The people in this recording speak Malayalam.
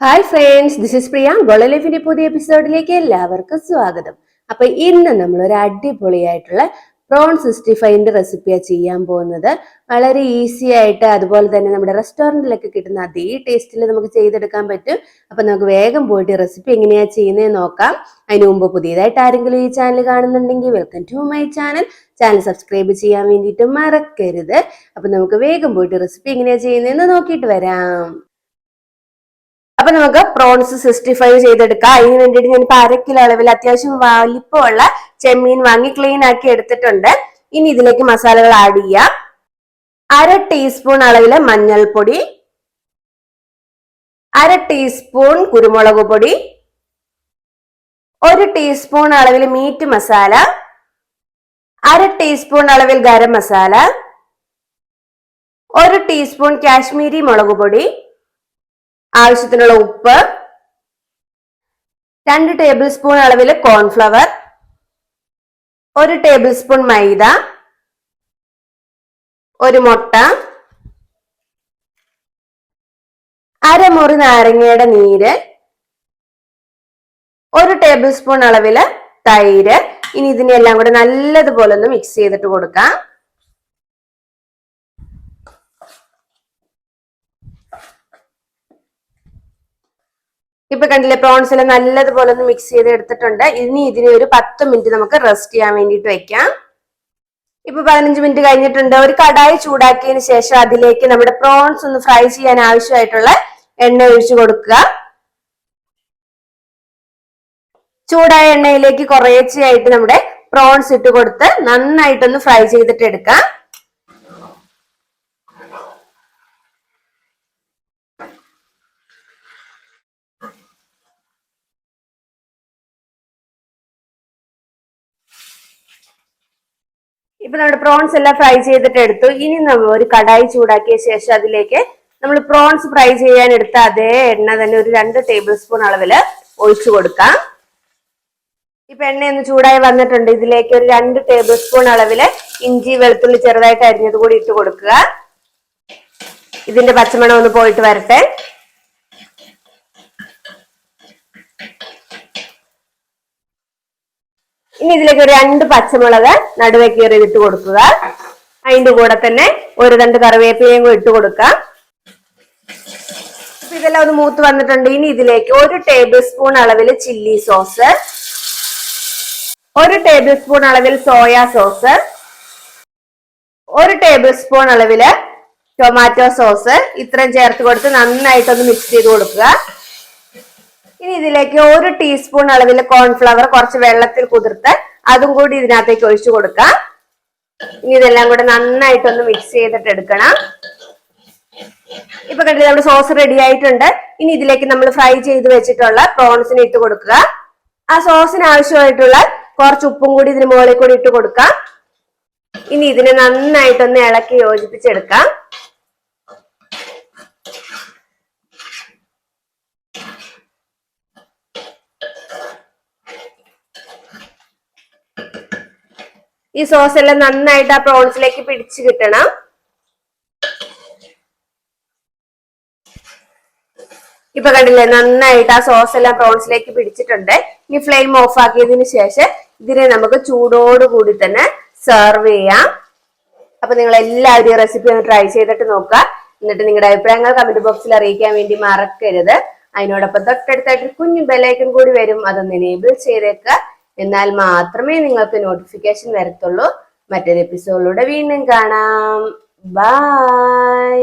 Hi friends this is Priya ഗോള ലൈഫിന്റെ പുതിയ എപ്പിസോഡിലേക്ക് എല്ലാവർക്കും സ്വാഗതം. അപ്പൊ ഇന്ന് നമ്മൾ ഒരു അടിപൊളിയായിട്ടുള്ള പ്രോൺ സിക്സ്റ്റി ഫൈവിന്റെ റെസിപ്പിയാണ് ചെയ്യാൻ പോകുന്നത്. വളരെ ഈസി ആയിട്ട് അതുപോലെ തന്നെ നമ്മുടെ റെസ്റ്റോറന്റിലൊക്കെ കിട്ടുന്ന അതേ ടേസ്റ്റിൽ നമുക്ക് ചെയ്തെടുക്കാൻ പറ്റും. അപ്പൊ നമുക്ക് വേഗം പോയിട്ട് റെസിപ്പി എങ്ങനെയാ ചെയ്യുന്നത് നോക്കാം. അതിനു മുമ്പ് പുതിയതായിട്ട് ആരെങ്കിലും ഈ ചാനൽ കാണുന്നുണ്ടെങ്കിൽ welcome to my channel channel subscribe ചെയ്യാൻ വേണ്ടിയിട്ട് മറക്കരുത്. അപ്പൊ നമുക്ക് വേഗം പോയിട്ട് റെസിപ്പി എങ്ങനെയാ ചെയ്യുന്നതെന്ന് നോക്കിയിട്ട് വരാം. അപ്പൊ നമുക്ക് പ്രോൺസ് സിക്സ്റ്റി ഫൈവ് ചെയ്തെടുക്കാം. അതിന് വേണ്ടിയിട്ട് ഞാൻ ഇപ്പൊ അരക്കിലോ അളവിൽ അത്യാവശ്യം വലിപ്പമുള്ള ചെമ്മീൻ വാങ്ങി ക്ലീൻ ആക്കി എടുത്തിട്ടുണ്ട്. ഇനി ഇതിലേക്ക് മസാലകൾ ആഡ് ചെയ്യാം. അര ടീസ്പൂൺ അളവിൽ മഞ്ഞൾപ്പൊടി. അര ടീസ്പൂൺ കുരുമുളക് പൊടി. ഒരു ടീസ്പൂൺ അളവിൽ മീറ്റ് മസാല അര ടീസ്പൂൺ അളവിൽ ഗരം മസാല ഒരു ടീസ്പൂൺ കാശ്മീരി മുളക് പൊടി. ആവശ്യത്തിനുള്ള ഉപ്പ് രണ്ട് ടേബിൾ സ്പൂൺ അളവിൽ കോൺഫ്ലവർ ഒരു ടേബിൾ സ്പൂൺ മൈദ ഒരു മുട്ട അരമുറി നാരങ്ങയുടെ നീര് ഒരു ടേബിൾ സ്പൂൺ അളവിൽ തൈര്. ഇനി ഇതിനെല്ലാം കൂടെ നല്ലതുപോലെ ഒന്ന് മിക്സ് ചെയ്തിട്ട് കൊടുക്കാം. ഇപ്പൊ കണ്ടില്ലേ പ്രോൺസ് എല്ലാം നല്ലതുപോലെ ഒന്ന് മിക്സ് ചെയ്ത് എടുത്തിട്ടുണ്ട്. ഇനി ഇതിനെ ഒരു പത്ത് മിനിറ്റ് നമുക്ക് റെസ്റ്റ് ചെയ്യാൻ വേണ്ടിയിട്ട് വെക്കാം. ഇപ്പൊ പതിനഞ്ച് മിനിറ്റ് കഴിഞ്ഞിട്ടുണ്ട്. ഒരു കടായി ചൂടാക്കിയതിന് ശേഷം അതിലേക്ക് നമ്മുടെ പ്രോൺസ് ഒന്ന് ഫ്രൈ ചെയ്യാൻ ആവശ്യമായിട്ടുള്ള എണ്ണ ഒഴിച്ചു കൊടുക്കുക. ചൂടായ എണ്ണയിലേക്ക് കുറേച്ചയായിട്ട് നമ്മുടെ പ്രോൺസ് ഇട്ട് കൊടുത്ത് നന്നായിട്ടൊന്ന് ഫ്രൈ ചെയ്തിട്ട് എടുക്കാം. ഇപ്പൊ നമ്മുടെ പ്രോൺസ് എല്ലാം ഫ്രൈ ചെയ്തിട്ട് എടുത്തു. ഇനി നമ്മൾ ഒരു കടായി ചൂടാക്കിയ ശേഷം അതിലേക്ക് നമ്മൾ പ്രോൺസ് ഫ്രൈ ചെയ്യാൻ എടുത്ത അതേ എണ്ണ തന്നെ ഒരു രണ്ട് ടേബിൾ സ്പൂൺ അളവിൽ ഒഴിച്ചു കൊടുക്കാം. ഇപ്പൊ എണ്ണ ഒന്ന് ചൂടായി വന്നിട്ടുണ്ട്. ഇതിലേക്ക് ഒരു രണ്ട് ടേബിൾ സ്പൂൺ അളവിൽ ഇഞ്ചി വെളുത്തുള്ളി ചെറുതായിട്ട് അരിഞ്ഞത് കൂടി ഇട്ട് കൊടുക്കുക. ഇതിന്റെ പച്ചമണം ഒന്ന് പോയിട്ട് വരട്ടെ. ഇനി ഇതിലേക്ക് ഒരു രണ്ട് പച്ചമുളക് നടുവേ ഇട്ട് കൊടുക്കുക. അതിന്റെ കൂടെ തന്നെ ഒരു രണ്ട് കറിവേപ്പിലയും ഇട്ട് കൊടുക്കുക. അപ്പൊ ഇതെല്ലാം ഒന്ന് മൂത്ത് വന്നിട്ടുണ്ട്. ഇനി ഇതിലേക്ക് ഒരു ടേബിൾ സ്പൂൺ അളവിൽ ചില്ലി സോസ് ഒരു ടേബിൾ സ്പൂൺ അളവിൽ സോയാ സോസ് ഒരു ടേബിൾ സ്പൂൺ അളവിൽ ടൊമാറ്റോ സോസ്. ഇത്രയും ചേർത്ത് കൊടുത്ത് നന്നായിട്ടൊന്ന് മിക്സ് ചെയ്ത് കൊടുക്കുക. ഇനി ഇതിലേക്ക് ഒരു ടീസ്പൂൺ അളവിൽ കോൺഫ്ലവർ കുറച്ച് വെള്ളത്തിൽ കുതിർത്ത് അതും കൂടി ഇതിനകത്തേക്ക് ഒഴിച്ചു കൊടുക്കാം. ഇനി ഇതെല്ലാം കൂടെ നന്നായിട്ടൊന്ന് മിക്സ് ചെയ്തിട്ട് എടുക്കണം. ഇപ്പൊ കണ്ടില്ല നമ്മുടെ സോസ് റെഡി ആയിട്ടുണ്ട്. ഇനി ഇതിലേക്ക് നമ്മൾ ഫ്രൈ ചെയ്ത് വെച്ചിട്ടുള്ള പ്രോൺസിന് ഇട്ട് കൊടുക്കുക. ആ സോസിന് ആവശ്യമായിട്ടുള്ള കുറച്ച് ഉപ്പും കൂടി ഇതിന് മുകളിൽ കൂടി ഇട്ട് കൊടുക്കാം. ഇനി ഇതിനെ നന്നായിട്ടൊന്ന് ഇളക്കി യോജിപ്പിച്ചെടുക്കാം. ഈ സോസ് എല്ലാം നന്നായിട്ട് ആ പ്രോൺസിലേക്ക് പിടിച്ചു കിട്ടണം. ഇപ്പൊ കണ്ടില്ലേ നന്നായിട്ട് ആ സോസ് എല്ലാം പ്രോൺസിലേക്ക് പിടിച്ചിട്ടുണ്ട്. ഇനി ഫ്ലെയിം ഓഫ് ആക്കിയതിനു ശേഷം ഇതിനെ നമുക്ക് ചൂടോടുകൂടി തന്നെ സെർവ് ചെയ്യാം. അപ്പൊ നിങ്ങൾ എല്ലാവരും റെസിപ്പി ഒന്ന് ട്രൈ ചെയ്തിട്ട് നോക്കുക. എന്നിട്ട് നിങ്ങളുടെ അഭിപ്രായങ്ങൾ കമന്റ് ബോക്സിൽ അറിയിക്കാൻ വേണ്ടി മറക്കരുത്. അതിനോടൊപ്പം തൊട്ടടുത്തായിട്ട് കുഞ്ഞു ബെലൈക്കൺ കൂടി വരും. അതൊന്ന് എനേബിൾ ചെയ്തേക്കുക എന്നാൽ മാത്രമേ നിങ്ങൾക്ക് നോട്ടിഫിക്കേഷൻ വരത്തുള്ളൂ. മറ്റൊരു എപ്പിസോഡിലൂടെ വീണ്ടും കാണാം. ബൈ